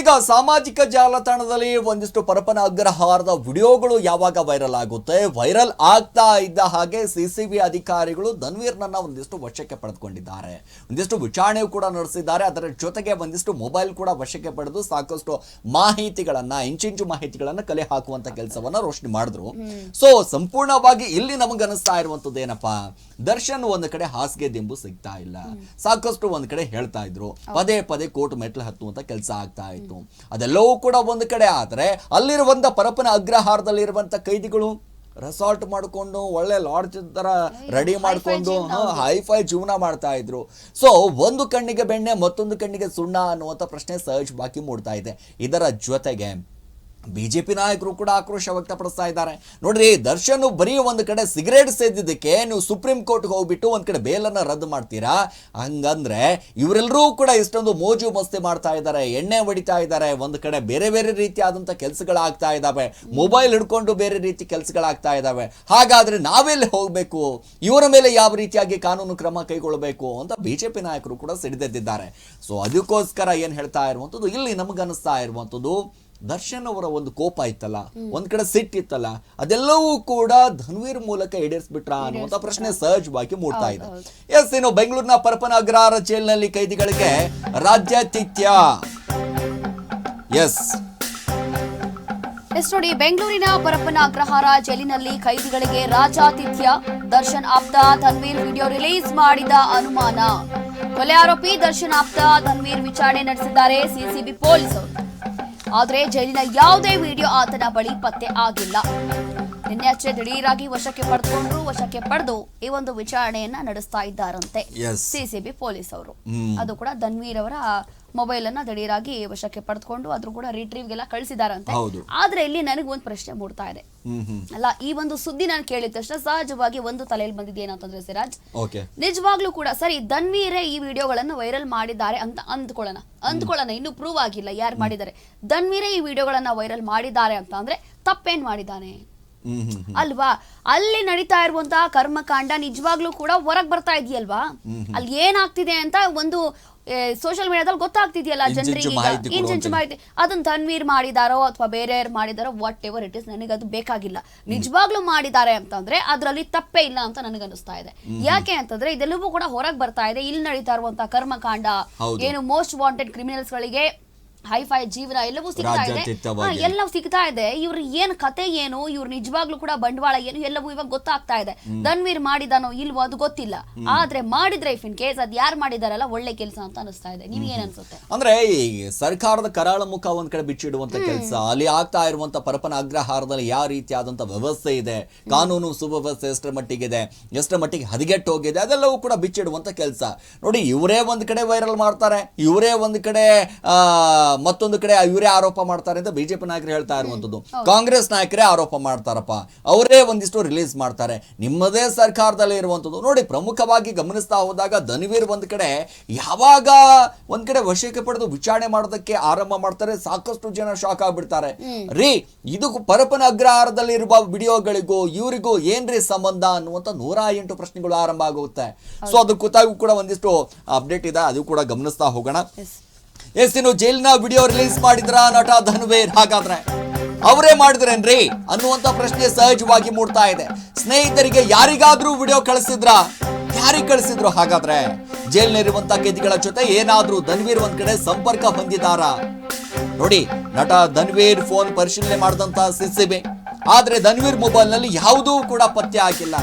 ಈಗ ಸಾಮಾಜಿಕ ಜಾಲತಾಣದಲ್ಲಿ ಒಂದಿಷ್ಟು ಪರಪನ ಅಗ್ರಹಾರದ ವಿಡಿಯೋಗಳು ಯಾವಾಗ ವೈರಲ್ ಆಗುತ್ತೆ, ವೈರಲ್ ಆಗ್ತಾ ಇದ್ದ ಹಾಗೆ ಸಿಸಿಬಿ ಅಧಿಕಾರಿಗಳು ಧನ್ವೀರ್ನನ್ನ ಒಂದಿಷ್ಟು ವಶಕ್ಕೆ ಪಡೆದುಕೊಂಡಿದ್ದಾರೆ. ಒಂದಿಷ್ಟು ವಿಚಾರಣೆ ಕೂಡ ನಡೆಸಿದ್ದಾರೆ, ಅದರ ಜೊತೆಗೆ ಒಂದಿಷ್ಟು ಮೊಬೈಲ್ ಕೂಡ ವಶಕ್ಕೆ ಪಡೆದು ಸಾಕಷ್ಟು ಮಾಹಿತಿಗಳನ್ನ, ಇಂಚಿಂಚು ಮಾಹಿತಿಗಳನ್ನ ಕಲೆ ಹಾಕುವಂತ ಕೆಲಸವನ್ನ ರೋಷಣೆ ಮಾಡಿದ್ರು. ಸೊ ಸಂಪೂರ್ಣವಾಗಿ ಇಲ್ಲಿ ನಮಗನಿಸ್ತಾ ಇರುವಂತದ್ದು ಏನಪ್ಪಾ, ದರ್ಶನ್ ಒಂದ್ ಕಡೆ ಹಾಸಿಗೆ ದಿಂಬು ಸಿಗ್ತಾ ಇಲ್ಲ. ಸಾಕಷ್ಟು ಒಂದ್ ಕಡೆ ಹೇಳ್ತಾ ಇದ್ರು. ಪದೇ ಪದೇ ಕೋರ್ಟ್ ಮೆಟ್ಲು ಹತ್ತುವಂತ ಕೆಲಸ ಆಗ್ತಾ ಇತ್ತು ಅದೆಲ್ಲವೂ ಕೂಡ ಒಂದು ಕಡೆ ಆದರೆ ಅಲ್ಲಿರುವಂಥ ಪರಪನ ಅಗ್ರಹಾರದಲ್ಲಿರುವಂಥ ಕೈದಿಗಳು ರೆಸಾರ್ಟ್ ಮಾಡ್ಕೊಂಡು ಒಳ್ಳೆ ಲಾಡ್ಜ್ ಥರ ರೆಡಿ ಮಾಡ್ಕೊಂಡು ಹೈಫೈ ಜೀವನ ಮಾಡ್ತಾ ಇದ್ರು. ಸೊ ಒಂದು ಕಣ್ಣಿಗೆ ಬೆಣ್ಣೆ ಮತ್ತೊಂದು ಕಣ್ಣಿಗೆ ಸುಣ್ಣ ಅನ್ನುವಂಥ ಪ್ರಶ್ನೆ ಸಹಜವಾಗಿ ಬಾಕಿ ಮೂಡ್ತಾ ಇದೆ. ಇದರ ಜೊತೆಗೆ ಬಿಜೆಪಿ ನಾಯಕರು ಕೂಡ ಆಕ್ರೋಶ ವ್ಯಕ್ತಪಡಿಸ್ತಾ ಇದ್ದಾರೆ. ನೋಡ್ರಿ, ದರ್ಶನ್ ಬರೀ ಒಂದು ಕಡೆ ಸಿಗರೇಟ್ ಸೇದಿದ್ದಕ್ಕೆ ನೀವು ಸುಪ್ರೀಂ ಕೋರ್ಟ್ಗೆ ಹೋಗ್ಬಿಟ್ಟು ಒಂದು ಕಡೆ ಬೇಲನ್ನು ರದ್ದು ಮಾಡ್ತೀರಾ? ಹಂಗಂದ್ರೆ ಇವರೆಲ್ಲರೂ ಕೂಡ ಇಷ್ಟೊಂದು ಮೋಜು ಮಸ್ತಿ ಮಾಡ್ತಾ ಇದ್ದಾರೆ, ಎಣ್ಣೆ ಹೊಡಿತಾ ಇದ್ದಾರೆ, ಒಂದು ಕಡೆ ಬೇರೆ ಬೇರೆ ರೀತಿಯಾದಂಥ ಕೆಲಸಗಳಾಗ್ತಾ ಇದ್ದಾವೆ. ಮೊಬೈಲ್ ಹಿಡ್ಕೊಂಡು ಬೇರೆ ರೀತಿ ಕೆಲಸಗಳಾಗ್ತಾ ಇದ್ದಾವೆ. ಹಾಗಾದ್ರೆ ನಾವೆಲ್ಲಿ ಹೋಗಬೇಕು? ಇವರ ಮೇಲೆ ಯಾವ ರೀತಿಯಾಗಿ ಕಾನೂನು ಕ್ರಮ ಕೈಗೊಳ್ಳಬೇಕು ಅಂತ ಬಿಜೆಪಿ ನಾಯಕರು ಕೂಡ ಸಿಡಿದೆದ್ದಿದ್ದಾರೆ. ಸೊ ಅದಕ್ಕೋಸ್ಕರ ಏನು ಹೇಳ್ತಾ ಇರುವಂಥದ್ದು ಇಲ್ಲಿ ನಮಗನ್ನಿಸ್ತಾ ಇರುವಂಥದ್ದು ದರ್ಶನ್ ಅವರ ಒಂದು ಕೋಪ ಇತ್ತಲ್ಲ ಒಂದ್ ಕಡೆ ಸಿಟ್ಟಿತ್ತಲ್ಲ ಅದೆಲ್ಲವೂ ಕೂಡ ಧನ್ವೀರ್ ಮೂಲಕ ಈಡೇರಿಸ್ಬಿಟ್ರ ಅನ್ನುವಂತ ಪ್ರಶ್ನೆ ಸಹಜವಾಗಿ ಮೂಡ್ತಾ ಇದೆ. ಎಸ್ ಏನು ಬೆಂಗಳೂರಿನ ಪರಪನ ಅಗ್ರಹಾರ ಜೈಲಿನಲ್ಲಿ ಕೈದಿಗಳಿಗೆ ರಾಜ್ಯಾತಿಥ್ಯ. ಎಸ್. ಎಸ್ ನೋಡಿ ಬೆಂಗಳೂರಿನ ಪರಪ್ಪನ ಅಗ್ರಹಾರ ಜೈಲಿನಲ್ಲಿ ಕೈದಿಗಳಿಗೆ ರಾಜಾತಿಥ್ಯ ದರ್ಶನ್ ಆಪ್ತ ಧನ್ವೀರ್ ವಿಡಿಯೋ ರಿಲೀಸ್ ಮಾಡಿದ ಅನುಮಾನ. ಕೊಲೆ ಆರೋಪಿ ದರ್ಶನ್ ಆಪ್ತ ಧನ್ವೀರ್ ವಿಚಾರಣೆ ನಡೆಸಿದ್ದಾರೆ ಸಿಸಿಬಿ ಪೊಲೀಸರು. ಆದ್ರೆ ಜೈಲಿನ ಯಾವುದೇ ವಿಡಿಯೋ ಆತನ ಬಳಿ ಪತ್ತೆ ಆಗಿಲ್ಲ. ನಿನ್ನೆ ಅಷ್ಟೇ ದಿಢೀರಾಗಿ ವಶಕ್ಕೆ ಪಡೆದುಕೊಂಡ್ರು ವಶಕ್ಕೆ ಪಡೆದು ಈ ಒಂದು ವಿಚಾರಣೆಯನ್ನ ನಡೆಸ್ತಾ ಇದ್ದಾರಂತೆ. ಸಿಸಿಬಿ ಪೊಲೀಸ್ ಅವರು. ಅದು ಕೂಡ ಧನ್ವೀರ್ ಅವರ ಮೊಬೈಲ್ ಅನ್ನ ದಿಢೀರಾಗಿ ವಶಕ್ಕೆ ಪಡೆದುಕೊಂಡು ಅದ್ರ ಕೂಡ ರಿಟ್ರೀವ್ ರಿಟ್ರೀವ್ಗೆಲ್ಲ ಕಳಿಸಿದಾರಂತೆ. ಆದ್ರೆ ಇಲ್ಲಿ ನನಗೆ ಒಂದು ಪ್ರಶ್ನೆ ಮೂಡ್ತಾ ಇದೆ. ಅಲ್ಲ ಈ ಒಂದು ಸುದ್ದಿ ನಾನು ಕೇಳಿದ ತಕ್ಷಣ ಸಹಜವಾಗಿ ಒಂದು ತಲೆಯಲ್ಲಿ ಬಂದಿದೆ ಏನಂತಂದ್ರೆ ಸಿರಾಜ್. ನಿಜವಾಗ್ಲೂ ಕೂಡ ಸರಿ ಧನ್ವೀರೇ ಈ ವಿಡಿಯೋಗಳನ್ನ ವೈರಲ್ ಮಾಡಿದ್ದಾರೆ ಅಂತ ಅಂದ್ಕೊಳ್ಳೋಣ. ಅಂದ್ಕೊಳ್ಳೋಣ ಇನ್ನು ಪ್ರೂವ್ ಆಗಿಲ್ಲ ಯಾರು ಮಾಡಿದ್ದಾರೆ. ಧನ್ವೀರೇ ಈ ವಿಡಿಯೋಗಳನ್ನ ವೈರಲ್ ಮಾಡಿದ್ದಾರೆ ಅಂತ ಅಂದ್ರೆ ತಪ್ಪೇನ್ ಮಾಡಿದ್ದಾನೆ. ಅಲ್ವಾ? ಅಲ್ಲಿ ನಡೀತಾ ಇರುವಂತಹ ಕರ್ಮಕಾಂಡ ನಿಜವಾಗ್ಲೂ ಕೂಡ ಹೊರಗ್ ಬರ್ತಾ ಇದೆಯಲ್ವಾ? ಅಲ್ಲಿ ಏನಾಗ್ತಿದೆ ಅಂತ ಒಂದು ಸೋಷಿಯಲ್ ಮೀಡಿಯಾದಲ್ಲಿ ಗೊತ್ತಾಗ್ತಿದೆಯಲ್ಲ ಜನರಿಗೆ ಕೊಡುವಂಥದ್ದು. ಮಾಹಿತಿ ಅದನ್ನ ತನ್ವೀರ್ ಮಾಡಿದಾರೋ ಅಥವಾ ಬೇರೆಯವ್ರು ಮಾಡಿದಾರೋ ವಾಟ್ ಎವರ್ ಇಟ್ ಇಸ್ ನನಗೆ ಅದು ಬೇಕಾಗಿಲ್ಲ. ನಿಜವಾಗ್ಲೂ ಮಾಡಿದ್ದಾರೆ ಅಂತಂದ್ರೆ ಅದರಲ್ಲಿ ತಪ್ಪೇ ಇಲ್ಲ ಅಂತ ನನಗನ್ನಿಸ್ತಾ ಇದೆ. ಯಾಕೆ ಅಂತಂದ್ರೆ ಇದೆಲ್ಲವೂ ಕೂಡ ಹೊರಗೆ ಬರ್ತಾ ಇದೆ. ಇಲ್ಲಿ ನಡೀತಾ ಇರುವಂತಹ ಕರ್ಮಕಾಂಡ ಏನು ಮೋಸ್ಟ್ ವಾಂಟೆಡ್ ಕ್ರಿಮಿನಲ್ಸ್ ಗಳಿಗೆ ಹೈಫೈ ಜೀವನ ಎಲ್ಲವೂ ಸಿಗ್ತಾ ಇದೆ. ರಾಜ್ಯಾತೀತವಾಗಿ. ಎಲ್ಲವೂ ಸಿಗ್ತಾ ಇದೆ. ಇವ್ರ ಏನ್ ಕತೆ ಏನು ಇವ್ರ ನಿಜವಾಗ್ಲೂ ಕೂಡ ಬಂಡವಾಳ ಏನು ಎಲ್ಲವೂ ಇವಾಗ ಗೊತ್ತಾಗ್ತಾ ಇದೆ. ಧನ್ವೀರ್ ಮಾಡಿದಾನೋ ಇಲ್ವೋ ಅದು ಗೊತ್ತಿಲ್ಲ. ಆದ್ರೆ ಮಾಡಿದ್ರೆ ಇಫ್ ಇನ್ ಕೇಸ್ ಅದ್ ಯಾರು ಮಾಡಿದಾರಲ್ಲ ಒಳ್ಳೆ ಕೆಲಸ ಅಂತ ಅನಿಸ್ತಾ ಇದೆ. ನಿಮ್ಗೆ ಏನ್ ಅನ್ಸುತ್ತೆ? ಅಂದ್ರೆ ಈ ಸರ್ಕಾರದ ಕರಾಳ ಮುಖ ಒಂದ್ ಕಡೆ ಬಿಚ್ಚಿಡುವಂತ ಕೆಲಸ ಅಲ್ಲಿ ಆಗ್ತಾ ಇರುವಂತ ಪರಪನ ಅಗ್ರಹಾರದಲ್ಲಿ ಯಾವ ರೀತಿಯಾದಂತ ವ್ಯವಸ್ಥೆ ಇದೆ ಕಾನೂನು ಸುವ್ಯವಸ್ಥೆ ಎಷ್ಟರ ಇದೆ ಎಷ್ಟರ ಮಟ್ಟಿಗೆ ಹದಿಗೆಟ್ಟು ಹೋಗಿದೆ ಅದೆಲ್ಲವೂ ಕೂಡ ಬಿಚ್ಚಿಡುವಂತ ಕೆಲಸ. ನೋಡಿ ಇವರೇ ಒಂದ್ ಕಡೆ ವೈರಲ್ ಮಾಡ್ತಾರೆ ಇವರೇ ಒಂದ್ ಕಡೆ ಆ, ಮತ್ತೊಂದು ಕಡೆ ಇವರೇ ಆರೋಪ ಮಾಡ್ತಾರೆ ಅಂತ ಬಿಜೆಪಿ ನಾಯಕರು ಹೇಳ್ತಾ ಇರುವಂತದ್ದು ಕಾಂಗ್ರೆಸ್ ನಾಯಕರೇ ಆರೋಪ ಮಾಡ್ತಾರಪ್ಪ. ಅವರೇ ಒಂದಿಷ್ಟು ರಿಲೀಸ್ ಮಾಡ್ತಾರೆ. ನಿಮ್ಮದೇ ಸರ್ಕಾರದಲ್ಲಿ ಇರುವಂತದ್ದು ನೋಡಿ ಪ್ರಮುಖವಾಗಿ ಗಮನಿಸ್ತಾ ಹೋದಾಗ ಧನ್ವೀರ್ ಒಂದ್ ಕಡೆ ಯಾವಾಗ ಒಂದ್ ಕಡೆ ವಶಕ್ಕೆ ಪಡೆದು ವಿಚಾರಣೆ ಮಾಡೋದಕ್ಕೆ ಆರಂಭ ಮಾಡ್ತಾರೆ ಸಾಕಷ್ಟು ಜನ ಶಾಕ್ ಆಗ್ಬಿಡ್ತಾರೆ. ರೀ ಇದು ಪರಪನ ಅಗ್ರಹಾರದಲ್ಲಿ ಇರುವ ವಿಡಿಯೋಗಳಿಗೂ ಇವರಿಗೂ ಏನ್ರಿ ಸಂಬಂಧ ಅನ್ನುವಂತ ನೂರ ಎಂಟು ಪ್ರಶ್ನೆಗಳು ಆರಂಭ ಆಗುತ್ತೆ. ಸೊ ಅದು ಕೂತಾಗೂ ಕೂಡ ಒಂದಿಷ್ಟು ಅಪ್ಡೇಟ್ ಇದೆ. ಅದು ಕೂಡ ಗಮನಿಸ್ತಾ ಹೋಗೋಣ. ಎಸ್ ಜೈಲಿನ ವಿಡಿಯೋ ರಿಲೀಸ್ ಮಾಡಿದ್ರ ನಟ ಧನ್ವೀರ್? ಹಾಗಾದ್ರೆ ಅವರೇ ಮಾಡಿದ್ರೇನ್ರಿ? ಅನ್ನುವಂತ ಪ್ರಶ್ನೆ ಸಹಜವಾಗಿ ಮೂಡ್ತಾ ಇದೆ. ಸ್ನೇಹಿತರಿಗೆ ಯಾರಿಗಾದ್ರೂ ವಿಡಿಯೋ ಕಳಿಸಿದ್ರ? ಯಾರಿಗೆ ಕಳಿಸಿದ್ರು ಹಾಗಾದ್ರೆ? ಜೈಲಿನಲ್ಲಿರುವಂತ ಕೈದಿಗಳ ಜೊತೆ ಏನಾದ್ರೂ ಧನ್ವೀರ್ ಒಂದ್ ಕಡೆ ಸಂಪರ್ಕ ಹೊಂದಿದಾರ? ನೋಡಿ, ನಟ ಧನ್ವೀರ್ ಫೋನ್ ಪರಿಶೀಲನೆ ಮಾಡಿದಂತ ಸಿಸಿಬಿ. ಆದ್ರೆ ಧನ್ವೀರ್ ಮೊಬೈಲ್ನಲ್ಲಿ ಯಾವುದೂ ಕೂಡ ಪತ್ತೆ ಆಗಿಲ್ಲ.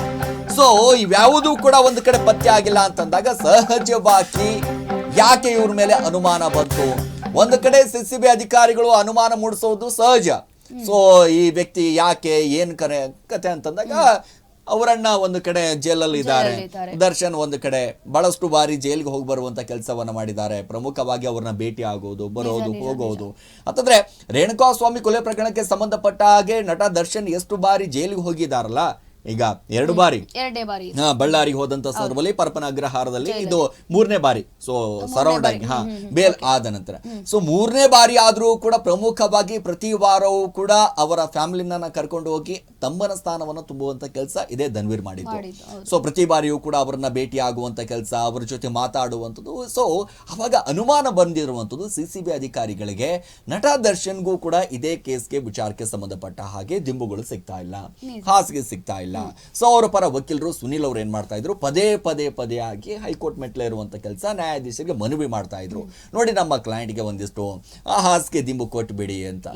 ಸೊ ಇವ್ಯಾವುದೂ ಕೂಡ ಒಂದು ಕಡೆ ಪತ್ತೆ ಆಗಿಲ್ಲ ಅಂತಂದಾಗ ಸಹಜವಾಗಿ ಯಾಕೆ ಇವ್ರ ಮೇಲೆ ಅನುಮಾನ ಬಂತು? ಒಂದು ಕಡೆ ಸಿಸಿಬಿ ಅಧಿಕಾರಿಗಳು ಅನುಮಾನ ಮೂಡಿಸೋದು ಸಹಜ. ಸೊ ಈ ವ್ಯಕ್ತಿ ಯಾಕೆ ಏನ್ ಕರೆ ಕತೆ ಅಂತಂದಾಗ ಅವರನ್ನ ಒಂದು ಕಡೆ ಜೈಲಲ್ಲಿ ಇದ್ದಾರೆ. ದರ್ಶನ್ ಒಂದು ಕಡೆ ಬಹಳಷ್ಟು ಬಾರಿ ಜೈಲ್ಗೆ ಹೋಗಿ ಬರುವಂತ ಕೆಲಸವನ್ನ ಮಾಡಿದ್ದಾರೆ. ಪ್ರಮುಖವಾಗಿ ಅವ್ರನ್ನ ಭೇಟಿ ಆಗೋದು ಬರೋದು ಹೋಗೋದು. ಅಂತಂದ್ರೆ ರೇಣುಕಾ ಸ್ವಾಮಿ ಕೊಲೆ ಪ್ರಕರಣಕ್ಕೆ ಸಂಬಂಧಪಟ್ಟ ಹಾಗೆ ನಟ ದರ್ಶನ್ ಎಷ್ಟು ಬಾರಿ ಜೈಲಿಗೆ ಹೋಗಿದಾರಲ್ಲ ಈಗ ಎರಡು ಬಾರಿ. ಎರಡನೇ ಬಾರಿ. ಹಾ, ಬಳ್ಳಾರಿಗೆ ಹೋದಂತ ಸಂದರ್ಭದಲ್ಲಿ ಪರಪನ ಅಗ್ರಹಾರದಲ್ಲಿ ಇದು ಮೂರನೇ ಬಾರಿ. ಸೊ ಸರೌಂಡ್ ಆಗಿ ಹಾ ಬೇಲ್ ಆದ ನಂತರ. ಸೊ ಮೂರನೇ ಬಾರಿ ಆದ್ರೂ ಕೂಡ ಪ್ರಮುಖವಾಗಿ ಪ್ರತಿ ವಾರವೂ ಕೂಡ ಅವರ ಫ್ಯಾಮಿಲಿನ ಕರ್ಕೊಂಡು ಹೋಗಿ ತಮ್ಮನ ಸ್ಥಾನವನ್ನು ತುಂಬುವಂತ ಕೆಲಸ ಇದೇ ಧನ್ವೀರ್ ಮಾಡಿದ್ದು. ಸೊ ಪ್ರತಿ ಬಾರಿಯೂ ಕೂಡ ಅವರನ್ನ ಭೇಟಿ ಆಗುವಂತ ಕೆಲಸ ಅವರ ಜೊತೆ ಮಾತಾಡುವಂಥದ್ದು. ಸೊ ಅವಾಗ ಅನುಮಾನ ಬಂದಿರುವಂಥದ್ದು ಸಿ ಸಿ ಬಿ ಅಧಿಕಾರಿಗಳಿಗೆ ನಟ ದರ್ಶನ್ಗೂ ಕೂಡ ಇದೇ ಕೇಸ್ಗೆ ವಿಚಾರಕ್ಕೆ ಸಂಬಂಧಪಟ್ಟ ಹಾಗೆ ದಿಂಬುಗಳು ಸಿಗ್ತಾ ಇಲ್ಲ. ಹಾಸಿಗೆ ಸಿಗ್ತಾ ಇಲ್ಲ. ಸೊ ಅವರ ಪರ ವಕೀಲರು ಸುನಿಲ್ ಅವರು ಏನು ಮಾಡ್ತಾ ಇದ್ರು? ಪದೇ ಪದೇ ಪದೇ ಆಗಿ ಹೈಕೋರ್ಟ್ ಮೆಟ್ಲೆ ಇರುವಂಥ ಕೆಲಸ ನ್ಯಾಯಾಧೀಶರಿಗೆ ಮನವಿ ಮಾಡ್ತಾ ಇದ್ರು. ನೋಡಿ ನಮ್ಮ ಕ್ಲೈಂಟ್ಗೆ ಒಂದಿಷ್ಟು ಆ ಹಾಸಿಗೆ ದಿಂಬು ಕೊಟ್ಬಿಡಿ ಅಂತ.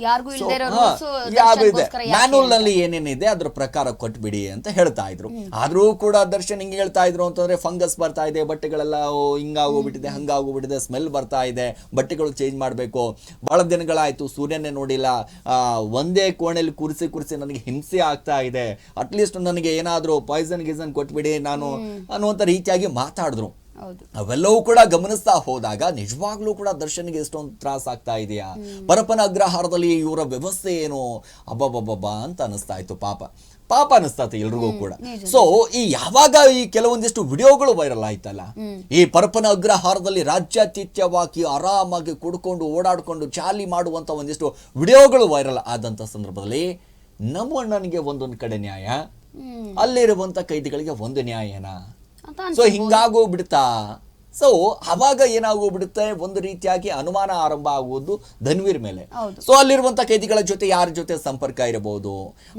ಮ್ಯಾನುವಲ್ನಲ್ಲಿ ಏನೇನಿದೆ ಅದ್ರ ಪ್ರಕಾರ ಕೊಟ್ಬಿಡಿ ಅಂತ ಹೇಳ್ತಾ ಇದ್ರು. ಆದ್ರೂ ಕೂಡ ದರ್ಶನ್ ಹಿಂಗೆ ಹೇಳ್ತಾ ಇದ್ರು ಅಂತಂದ್ರೆ ಫಂಗಸ್ ಬರ್ತಾ ಇದೆ ಬಟ್ಟೆಗಳೆಲ್ಲ ಹಿಂಗಾಗೋಗ್ಬಿಟ್ಟಿದೆ ಹಂಗಾಗೋಗ್ಬಿಟ್ಟಿದೆ ಸ್ಮೆಲ್ ಬರ್ತಾ ಇದೆ ಬಟ್ಟೆಗಳು ಚೇಂಜ್ ಮಾಡಬೇಕು. ಬಹಳ ದಿನಗಳಾಯ್ತು ಸೂರ್ಯನೇ ನೋಡಿಲ್ಲ. ಒಂದೇ ಕೋಣೆಯಲ್ಲಿ ಕುರ್ಸಿ ಕುರ್ಸಿ ನನಗೆ ಹಿಂಸೆ ಆಗ್ತಾ ಇದೆ. ಅಟ್ಲೀಸ್ಟ್ ನನಗೆ ಏನಾದರೂ ಪಾಯ್ಸನ್ ಗೀಸನ್ ಕೊಟ್ಬಿಡಿ ನಾನು ಅನ್ನುವಂಥ ರೀತಿಯಾಗಿ ಮಾತಾಡಿದ್ರು. ಅವೆಲ್ಲವೂ ಕೂಡ ಗಮನಿಸ್ತಾ ಹೋದಾಗ ನಿಜವಾಗ್ಲೂ ಕೂಡ ದರ್ಶನ್ಗೆ ಎಷ್ಟೊಂದು ತ್ರಾಸ ಆಗ್ತಾ ಇದೆಯಾ? ಪರಪನ ಅಗ್ರಹಾರದಲ್ಲಿ ಇವರ ವ್ಯವಸ್ಥೆ ಏನು? ಅಬ್ಬಬ್ಬಬ್ಬ ಅಂತ ಅನಿಸ್ತಾ ಇತ್ತು ಪಾಪ. ಪಾಪ ಅನಿಸ್ತಾ ಇತ್ತು ಎಲ್ರಿಗೂ ಕೂಡ. ಸೊ ಈ ಯಾವಾಗ ಈ ಕೆಲವೊಂದಿಷ್ಟು ವಿಡಿಯೋಗಳು ವೈರಲ್ ಆಯ್ತಲ್ಲ ಈ ಪರಪನ ಅಗ್ರಹಾರದಲ್ಲಿ ರಾಜ್ಯಾತಿಥ್ಯವಾಗಿ ಆರಾಮಾಗಿ ಕುಡ್ಕೊಂಡು ಓಡಾಡ್ಕೊಂಡು ಚಾಲಿ ಮಾಡುವಂತ ಒಂದಿಷ್ಟು ವಿಡಿಯೋಗಳು ವೈರಲ್ ಆದಂತ ಸಂದರ್ಭದಲ್ಲಿ ನಮ್ಮ ಅಣ್ಣನಿಗೆ ಒಂದೊಂದು ಕಡೆ ನ್ಯಾಯ ಅಲ್ಲಿರುವಂತ ಕೈದಿಗಳಿಗೆ ಒಂದು ನ್ಯಾಯನಾ? ಸೊ ಹಿಂಗಾಗೋ ಬಿಡ್ತಾ ಸೊ ಅವಾಗ ಏನಾಗೋಗ್ಬಿಡುತ್ತೆ? ಒಂದು ರೀತಿಯಾಗಿ ಅನುಮಾನ ಆರಂಭ ಆಗುವುದು ಧನ್ವೀರ್ ಮೇಲೆ. ಸೊ ಅಲ್ಲಿರುವಂತ ಕೈದಿಗಳ ಜೊತೆ ಯಾರ ಜೊತೆ ಸಂಪರ್ಕ ಇರಬಹುದು?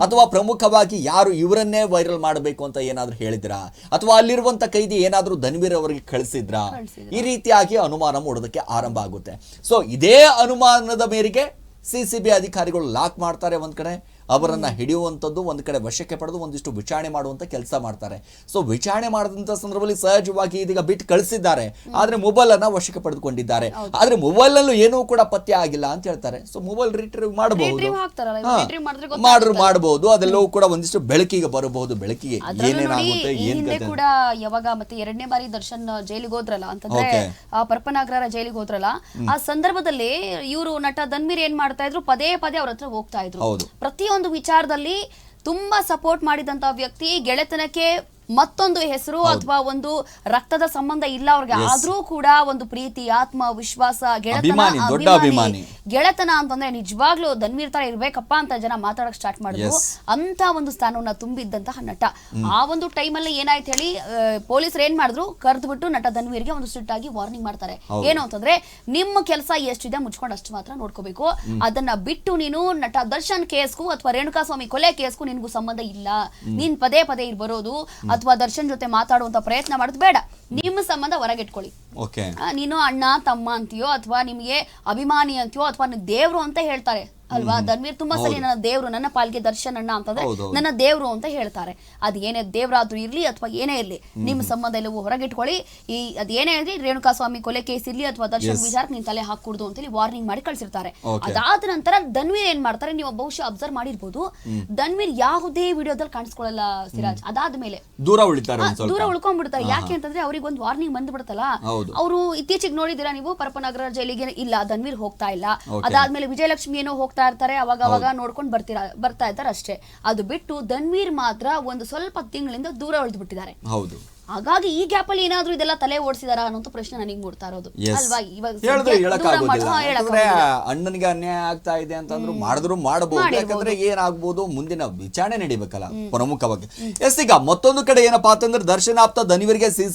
ಅಥವಾ ಪ್ರಮುಖವಾಗಿ ಯಾರು ಇವರನ್ನೇ ವೈರಲ್ ಮಾಡಬೇಕು ಅಂತ ಏನಾದ್ರೂ ಹೇಳಿದ್ರಾ? ಅಥವಾ ಅಲ್ಲಿರುವಂತ ಕೈದಿ ಏನಾದ್ರೂ ಧನ್ವೀರ್ ಅವರಿಗೆ ಕಳಿಸಿದ್ರ? ಕಳ್ಸಿದ್ರಾ? ಈ ರೀತಿಯಾಗಿ ಅನುಮಾನ ಮೂಡೋದಕ್ಕೆ ಆರಂಭ ಆಗುತ್ತೆ. ಸೊ ಇದೇ ಅನುಮಾನದ ಮೇರೆಗೆ ಸಿ ಸಿ ಬಿ ಅಧಿಕಾರಿಗಳು ಲಾಕ್ ಮಾಡ್ತಾರೆ ಒಂದ್ ಕಡೆ. ಅವರನ್ನ ಹಿಡಿಯುವಂಥದ್ದು ಒಂದು ಕಡೆ ವಶಕ್ಕೆ ಪಡೆದು ಒಂದಿಷ್ಟು ವಿಚಾರಣೆ ಮಾಡುವಂತ ಕೆಲಸ ಮಾಡ್ತಾರೆ. ಸೊ ವಿಚಾರಣೆ ಮಾಡಿದಂತ ಸಂದರ್ಭದಲ್ಲಿ ಸಹಜವಾಗಿ ಇದೀಗ ಬಿಟ್ ಕಳಿಸಿದ್ದಾರೆ. ಆದ್ರೆ ಮೊಬೈಲ್ ಅನ್ನ ವಶಕ್ಕೆ ಪಡೆದುಕೊಂಡಿದ್ದಾರೆ. ಆದ್ರೆ ಮೊಬೈಲ್ ನಲ್ಲೂ ಏನೂ ಕೂಡ ಪತ್ತೆ ಆಗಿಲ್ಲ ಅಂತ ಹೇಳ್ತಾರೆ. ಸೊ ಮೊಬೈಲ್ ರಿಟ್ರೀವ್ ಮಾಡಬಹುದು. ಮಾಡ್ರು ಮಾಡಬಹುದು ಅದೆಲ್ಲವೂ ಕೂಡ ಒಂದಿಷ್ಟು ಬೆಳಕಿಗೆ ಬರಬಹುದು. ಬೆಳಕಿಗೆ ಏನೇನಾಗುತ್ತೆ ಏನ್ ಕೂಡ ಯಾವಾಗ ಮತ್ತೆ ಎರಡನೇ ಬಾರಿ ದರ್ಶನ್ ಜೈಲಿಗೆ ಹೋದ್ರಲ್ಲ ಅಂತಂದ್ರೆ ಪರಪನಾಗ್ರಹರ ಜೈಲಿಗೆ ಹೋದ್ರಲ್ಲ ಆ ಸಂದರ್ಭದಲ್ಲಿ ಇವರು ನಟ ಧನ್ವೀರ್ ಏನ್ ಮಾಡ್ತಾ ಇದ್ರು? ಪದೇ ಪದೇ ಅವ್ರ ಹತ್ರ ಹೋಗ್ತಾ ಇದ್ರು. ಹೌದು. ಪ್ರತಿಯೊಂದು ವಿಚಾರದಲ್ಲಿ ತುಂಬಾ ಸಪೋರ್ಟ್ ಮಾಡಿದಂತ ವ್ಯಕ್ತಿ ಗೆಳೆತನಕ್ಕೆ ಮತ್ತೊಂದು ಹೆಸರು ಅಥವಾ ಒಂದು ರಕ್ತದ ಸಂಬಂಧ ಇಲ್ಲ ಅವ್ರಿಗೆ. ಆದ್ರೂ ಕೂಡ ಒಂದು ಪ್ರೀತಿ ಆತ್ಮ ವಿಶ್ವಾಸ ಗೆಳೆತನ ಅಭಿಮಾನಿ. ಗೆಳೆತನ ಅಂತಂದ್ರೆ ನಿಜವಾಗ್ಲೂ ಧನ್ವೀರ್ ತರ ಇರ್ಬೇಕಪ್ಪ ಅಂತ ಜನ ಮಾತಾಡಕ್ ಸ್ಟಾರ್ಟ್ ಮಾಡಿದ್ರು. ಅಂತ ಒಂದು ಸ್ಥಾನವನ್ನ ತುಂಬಿದ್ದಂತಹ ನಟ. ಆ ಒಂದು ಟೈಮಲ್ಲಿ ಏನಾಯ್ತು ಹೇಳಿ ಪೊಲೀಸರು ಏನ್ ಮಾಡಿದ್ರು? ಕರೆದ್ಬಿಟ್ಟು ನಟ ಧನ್ವೀರ್ಗೆ ಒಂದು ಸ್ಟ್ರಿಕ್ಟ್ ಆಗಿ ವಾರ್ನಿಂಗ್ ಮಾಡ್ತಾರೆ. ಏನು ಅಂತಂದ್ರೆ ನಿಮ್ಮ ಕೆಲಸ ಎಷ್ಟಿದೆ ಮುಚ್ಕೊಂಡು ಅಷ್ಟು ಮಾತ್ರ ನೋಡ್ಕೋಬೇಕು. ಅದನ್ನ ಬಿಟ್ಟು ನೀನು ನಟ ದರ್ಶನ್ ಕೇಸ್ಗೂ ಅಥವಾ ರೇಣುಕಾ ಸ್ವಾಮಿ ಕೊಲೆ ಕೇಸ್ಗೂ ನಿನ್ಗೂ ಸಂಬಂಧ ಇಲ್ಲ. ನೀನ್ ಪದೇ ಪದೇ ಇರ್ಬರೋದು. ಬರೋದು ಅಥವಾ ದರ್ಶನ್ ಜೊತೆ ಮಾತಾಡುವಂತ ಪ್ರಯತ್ನ ಮಾಡೋದು ಬೇಡ. ನಿಮ್ಮ ಸಂಬಂಧ ಹೊರಗಿಟ್ಕೊಳ್ಳಿ. ನೀನು ಅಣ್ಣ ತಮ್ಮ ಅಂತೀಯೋ ಅಥವಾ ನಿಮಗೆ ಅಭಿಮಾನಿ ಅಂತೀಯೋ ಅಥವಾ ದೇವ್ರು ಅಂತ ಹೇಳ್ತಾರೆ. ಅಲ್ವಾ? ಧನ್ವೀರ್ ತುಂಬಾ ಸಲ ನನ್ನ ದೇವ್ರು ನನ್ನ ಪಾಲ್ಗೆ ದರ್ಶನ್ ಅಣ್ಣ ಅಂತಂದ್ರೆ. ನನ್ನ ದೇವ್ರು ಅಂತ ಹೇಳ್ತಾರೆ. ಅದ್ ಏನೇ ದೇವ್ರಾದ್ರೂ ಇರ್ಲಿ ಅಥವಾ ಏನೇ ಇರ್ಲಿ ನಿಮ್ಮ ಸಂಬಂಧ ಎಲ್ಲವೂ ಹೊರಗಿಟ್ಕೊಳ್ಳಿ. ಈ ಅದ್ ಏನೇ ಇರ್ಲಿ ರೇಣುಕಾ ಸ್ವಾಮಿ ಕೊಲೆ ಕೇಸ್ ಇರ್ಲಿ ಅಥವಾ ದರ್ಶನ್. ವಿಚಾರಕ್ಕೆ ನೀನ್ ತಲೆ ಹಾಕೂಡ್ದು ಅಂತೇಳಿ ವಾರ್ನಿಂಗ್ ಮಾಡಿ ಕಳ್ಸಿರ್ತಾರೆ. ಅದಾದ ನಂತರ ಧನ್ವೀರ್ ಏನ್ ಮಾಡ್ತಾರೆ ನೀವು ಬಹುಶಃ ಅಬ್ಸರ್ವ್ ಮಾಡಿರ್ಬೋದು. ಧನ್ವೀರ್ ಯಾವುದೇ ವಿಡಿಯೋದಲ್ಲಿ ಕಾಣಿಸ್ಕೊಳ್ಳಲ್ಲ ಸಿರಾಜ್. ಅದಾದ್ಮೇಲೆ ದೂರ ಉಳಿತಾರೆ ದೂರ ಉಳ್ಕೊಂಡ್ಬಿಡ್ತಾರೆ. ಯಾಕೆ ಅಂತಂದ್ರೆ ಅವ್ರಿಗೆ ಒಂದು ವಾರ್ನಿಂಗ್ ಬಂದ್ಬಿಡ್ತಲ್ಲ. ಅವರು ಇತ್ತೀಚೆಗೆ ನೋಡಿದಿರಾ ನೀವು ಪರಪನಗರ ಜೈಲಿಗೆ ಇಲ್ಲ ಧನ್ವೀರ್ ಹೋಗ್ತಾ ಇಲ್ಲ. ಅದಾದ್ಮೇಲೆ ವಿಜಯಲಕ್ಷ್ಮಿ ಏನೋ ಹೋಗ್ತಾ ಇರ್ತಾರೆ ಅವಾಗ ಅವಾಗ ನೋಡ್ಕೊಂಡು ಬರ್ತೀರಾ ಬರ್ತಾ ಇರ್ತಾರೆ ಅಷ್ಟೇ. ಅದು ಬಿಟ್ಟು ಧನ್ವೀರ್ ಮಾತ್ರ ಒಂದು ಸ್ವಲ್ಪ ತಿಂಗಳಿಂದ ದೂರ ಉಳಿದು ಬಿಟ್ಟಿದ್ದಾರೆ ಹೌದು. ಹಾಗಾಗಿ ಈ ಗ್ಯಾಪ್ ಅಲ್ಲಿ ಏನಾದ್ರೂ ಇದೆಲ್ಲ ತಲೆ ಓಡಿಸಿದಾರ ಅನ್ನೋ ಪ್ರಶ್ನೆ ನನಗೆ ಮೂಡ್ತಾ ಇರೋದು. ಅಲ್ವಾ? ಇವಾಗ ಹೇಳಿದ್ರೆ ಯಾಕಂದ್ರೆ ಅಣ್ಣನಿಗೆ ಅನ್ಯಾಯ ಆಗ್ತಾ ಇದೆ ಅಂತಂದ್ರು ಮಾಡಿದ್ರು ಮಾಡಬಹುದು. ಯಾಕಂದ್ರೆ ಏನಾಗ್ಬೋದು ಮುಂದಿನ ವಿಚಾರಣೆ ನಡಿಬೇಕಲ್ಲ ಪ್ರಮುಖವಾಗಿ. ಎಸ್ ಈಗ ಮತ್ತೊಂದು ಕಡೆ ಏನಪ್ಪಾ ಅಂತಂದ್ರೆ ದರ್ಶನಾಪ್ತ ಧನಿವರಿಗೆ ಸಿಸಿ